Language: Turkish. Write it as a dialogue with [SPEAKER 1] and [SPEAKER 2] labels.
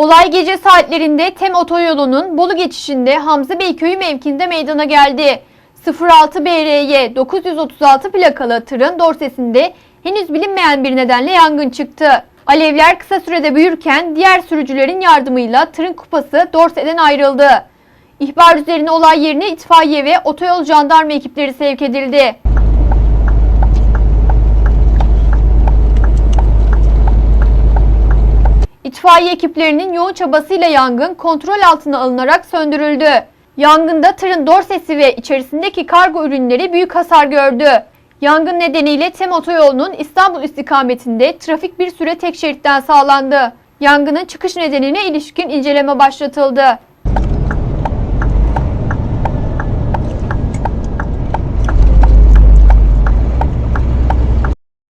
[SPEAKER 1] Olay gece saatlerinde Tem Otoyolu'nun Bolu geçişinde Hamza Bey köyü mevkinde meydana geldi. 06 BRY 936 plakalı tırın dorsesinde henüz bilinmeyen bir nedenle yangın çıktı. Alevler kısa sürede büyürken diğer sürücülerin yardımıyla tırın kupası dorseden ayrıldı. İhbar üzerine olay yerine itfaiye ve otoyol jandarma ekipleri sevk edildi. İtfaiye ekiplerinin yoğun çabasıyla yangın kontrol altına alınarak söndürüldü. Yangında tırın dorsesi ve içerisindeki kargo ürünleri büyük hasar gördü. Yangın nedeniyle Tem Otoyolu'nun İstanbul istikametinde trafik bir süre tek şeritten sağlandı. Yangının çıkış nedenine ilişkin inceleme başlatıldı.